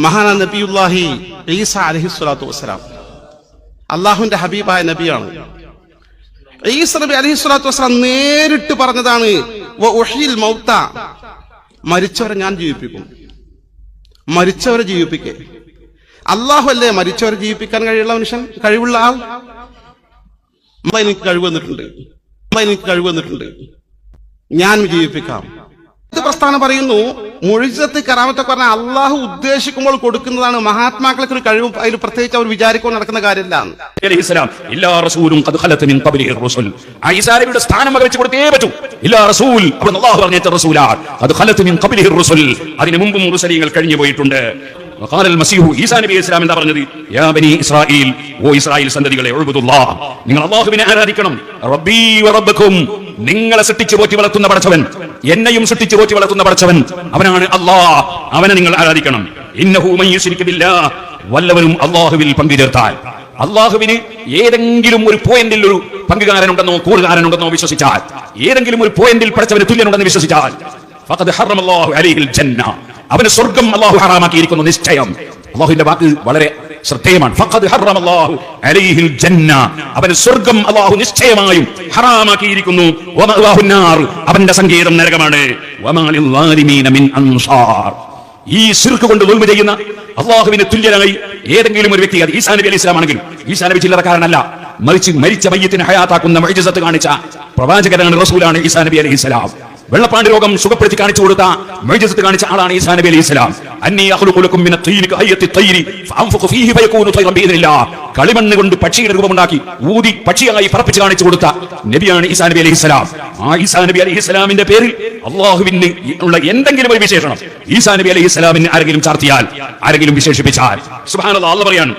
മഹാന നബിയുല്ലാഹി ഈസ അലഹിസ്വലാത്തു വസ്സലാം. അള്ളാഹുവിന്റെ ഹബീബായ നബിയാണ്. ഈസ നബി അലഹി സ്വലാത്തു വസ്സലാം നേരിട്ട് പറഞ്ഞതാണ് "വ ഉഹ്യിൽ മൗത്ത. മരിച്ചവരെ ഞാൻ ജീവിപ്പിക്കും. മരിച്ചവരെ ജീവിപ്പിക്കേ. അള്ളാഹു അല്ലേ മരിച്ചവരെ ജീവിപ്പിക്കാൻ കഴിയുള്ള മനുഷ്യൻ? കഴിവുള്ള ആൾ? എനിക്ക് കഴിവ് വന്നിട്ടുണ്ട് എനിക്ക് കഴിവ് വന്നിട്ടുണ്ട് ഞാൻ ജീവിപ്പിക്കാം. പ്രസ്ഥാനം പറയുന്നു മുഴുജത്ത് കറാമത്തൊക്കെ പറഞ്ഞാൽ അള്ളാഹു ഉദ്ദേശിക്കുമ്പോൾ കൊടുക്കുന്നതാണ് മഹാത്മാക്കൾക്ക് ഒരു കഴിവ് അതിൽ പ്രത്യേകിച്ച് അവർ വിചാരിക്കാൻ നടക്കുന്ന കാര്യമില്ല അലൈഹി സ്വലാം എല്ലാ റസൂലും ഖദ് ഖലത്ത് മിൻ ഖബ്ലിഹി റസൂൽ ആ ഈസാ നബിയുടെ സ്ഥാനം വകവെച്ച് കൊടുത്തേ പറ്റൂ ഇല്ലാ റസൂൽ അപ്പോൾ അല്ലാഹു പറഞ്ഞ റസൂലാ ഖദ് ഖലത്ത് മിൻ ഖബ്ലിഹി റസൂൽ അതിനു മുമ്പും മുർസലീങ്ങൾ കഴിഞ്ഞു പോയിട്ടുണ്ട് وقال المسيح ഈസാ നബി അലൈഹി സ്വലാം എന്താ പറഞ്ഞത് യാ ബനി ഇസ്രായീൽ ഓ ഇസ്രായേൽ സന്തതികളെ ഉഅ്ബുദുല്ലാഹ് നിങ്ങൾ അല്ലാഹുവിനെ ആരാധിക്കണം റബ്ബീ വറബ്ബക്കും നിങ്ങളെ സൃഷ്ടിച്ചു പോറ്റി വളർത്തുന്ന പടച്ചവൻ എന്നെയും സൃഷ്ടിച്ചു പോറ്റി വളർത്തുന്ന പടച്ചവൻ അവനാണ് അല്ലാഹ് അവനെ നിങ്ങൾ ആരാധിക്കണം. ഇന്നഹു മൻ യുശ്രിക് ബില്ലാഹ് വല്ലവരും അല്ലാഹുവിൽ പങ്കു ചേർത്താൽ. അള്ളാഹുവിന് ഏതെങ്കിലും ഒരു പോയിന്റിൽ ഒരു പങ്കുകാരനുണ്ടെന്നോ കൂറുകാരനുണ്ടെന്നോ വിശ്വസിച്ചാൽ ഏതെങ്കിലും ഒരു പോയിന്റിൽ പഠിച്ചവന് തുല്യനുണ്ടെന്ന് വിശ്വസിച്ചാൽ അവന് സ്വർഗം അള്ളാഹു ഹറാമാക്കിയിരിക്കുന്നു നിശ്ചയം. അള്ളാഹുവിന്റെ വാക്ക് വളരെ ശ്രദ്ധേയമാണ്. അവന് സ്വർഗം അള്ളാഹു നിശ്ചയമായും ഹറാമാക്കിയിരിക്കുന്നു. അവന്റെ സങ്കേതം നരകമാണ്. ഈ ശിർക്ക് കൊണ്ട് ദുൽമ ചെയ്യുന്ന അള്ളാഹുവിന് തുല്യനായി ഏതെങ്കിലും ഒരു വ്യക്തി അത് ഈസാ നബി അലൈഹി ഇസ്ലാം ആണെങ്കിൽ ഈസാ നബി ചില്ലറക്കാരനല്ല മറിച്ച് മരിച്ച മയ്യത്തിന് ഹയാത്താക്കുന്ന മൈജസത്ത് കാണിച്ച പ്രവാചകനാണ് റസൂലാണ് ഈസാ നബി അലൈഹി ഇസ്ലാം വെള്ളപ്പാണ്ട് രോഗം സുഖപ്പെടുത്തി കാണിച്ചു കൊടുത്ത മൈജസത്ത് കാണിച്ച ആളാണ് ഈസാ നബി അലൈഹി ഇസ്ലാം കളിമണ്ണ് കൊണ്ട് പക്ഷിയുടെ രൂപമുണ്ടാക്കി ഊതി പക്ഷിയായി പറപ്പിച്ച് കാണിച്ചു കൊടുത്ത നബിയാണ് ഈസാ നബി അലൈഹി ഇസ്ലാം ആ ഈസാ നബി അലൈഹി ഇസ്ലാമിന്റെ പേരിൽ അള്ളാഹുവിന് ഉള്ള എന്തെങ്കിലും ഒരു വിശേഷണം ഈസാ നബി അലൈഹി ഇസ്ലാമിന് ആരെങ്കിലും ചാർത്തിയാൽ ആരെങ്കിലും വിശേഷിപ്പിച്ചാൽ. സുബ്ഹാനല്ലാഹ് അള്ളാഹ് പറയാണ്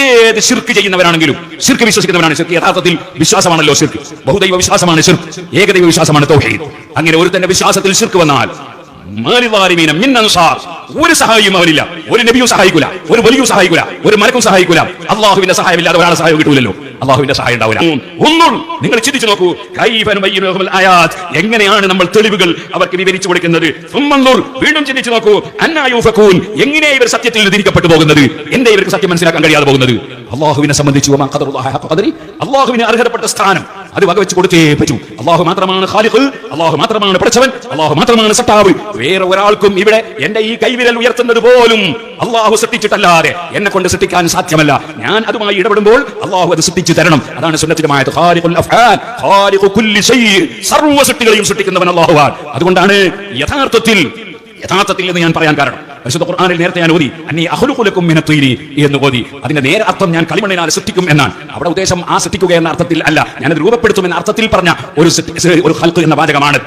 ഏത് ശിർക്ക് ചെയ്യുന്നവരാണെങ്കിലും ശിർക്ക് വിശ്വസിക്കുന്നവരാണ് ശിർക്ക് യഥാർത്ഥത്തിൽ വിശ്വാസമാണല്ലോ ശിർക്ക്. ബഹുദൈവ വിശ്വാസമാണ് ശിർക്ക് ഏകദൈവ വിശ്വാസമാണ് തൗഹീദ്. അങ്ങനെ ഒരു തന്നെ വിശ്വാസത്തിൽ ശിർക്ക് വന്നാൽ ഒരു സഹായിയും അവനില്ല. ഒരു നബിയും സഹായിക്കൂല. ഒരു വലിയും സഹായിക്കൂല. ഒരു മലക്കും സഹായിക്കൂല. അള്ളാഹുവിന്റെ സഹായമില്ലാതെ ഒരാളെ സഹായം കിട്ടൂലല്ലോ. അള്ളാഹുവിന്റെ സഹായം ഉണ്ടാവില്ല. നിങ്ങൾ ചിന്തിച്ചു നോക്കൂ. ലഹുൽ എങ്ങനെയാണ് നമ്മൾ തെളിവുകൾ അവർക്ക് വിവരിച്ചു കൊടുക്കുന്നത്? വീണ്ടും ചിന്തിച്ചു നോക്കൂ. അന്നാ യൂഫകൂൻ എങ്ങനെ ഇവർ സത്യത്തിൽ തിരിക്കപ്പെട്ടു പോകുന്നത്? എന്റെ ഇവർക്ക് സത്യം മനസ്സിലാക്കാൻ കഴിയാതെ പോകുന്നത്? അള്ളാഹുവിനെ സംബന്ധിച്ചു അള്ളാഹുവിന് അർഹതപ്പെട്ട സ്ഥാനം. അത് വകവെച്ച് കൊടുത്തേ പറ്റൂ. അള്ളാഹു മാത്രമാണ് ഖാലിഖ് അള്ളാഹു മാത്രമാണ് പഠിച്ചവൻ അള്ളാഹു മാത്രമാണ് സട്ടാവ്. വേറെ ഒരാൾക്കും ഇവിടെ എന്റെ ഈ കൈവിരൽ ഉയർത്തുന്നത് പോലും അള്ളാഹു സൃഷ്ടിച്ചിട്ടല്ലാതെ എന്നെ കൊണ്ട് സൃഷ്ടിക്കാൻ സാധ്യമല്ല. ഞാൻ അതുമായി ഇടപെടുമ്പോൾ അള്ളാഹു അത് സൃഷ്ടിച്ചു തരണം. അതാണ് സുന്നത്തിനുമായത് സർവ സൃഷ്ടികളെയും സൃഷ്ടിക്കുന്നവൻ അള്ളാഹുവാൻ അതുകൊണ്ടാണ് യഥാർത്ഥത്തിൽ യഥാർത്ഥത്തിൽ എന്ന് ഞാൻ പറയാൻ കാരണം. പരിശുദ്ധ ഖുർആനിൽ നേരത്തെ ഞാൻ ഓതി അന്നി അഹ്ലുഖുലക്കും മിന തീരി എന്ന് ഓതി. അതിന്റെ നേരെ അർത്ഥം ഞാൻ കളിമണ്ണിനാൽ സൃഷ്ടിക്കും എന്നാണ്. അവിടെ ഉദ്ദേശം ആ സൃഷ്ടിക്കുക എന്ന അർത്ഥത്തിൽ അല്ല. ഞാനത് രൂപപ്പെടുത്തും എന്ന അർത്ഥത്തിൽ പറഞ്ഞ ഒരു ഒരു ഹൽക്ക് എന്ന വാചകമാണ്.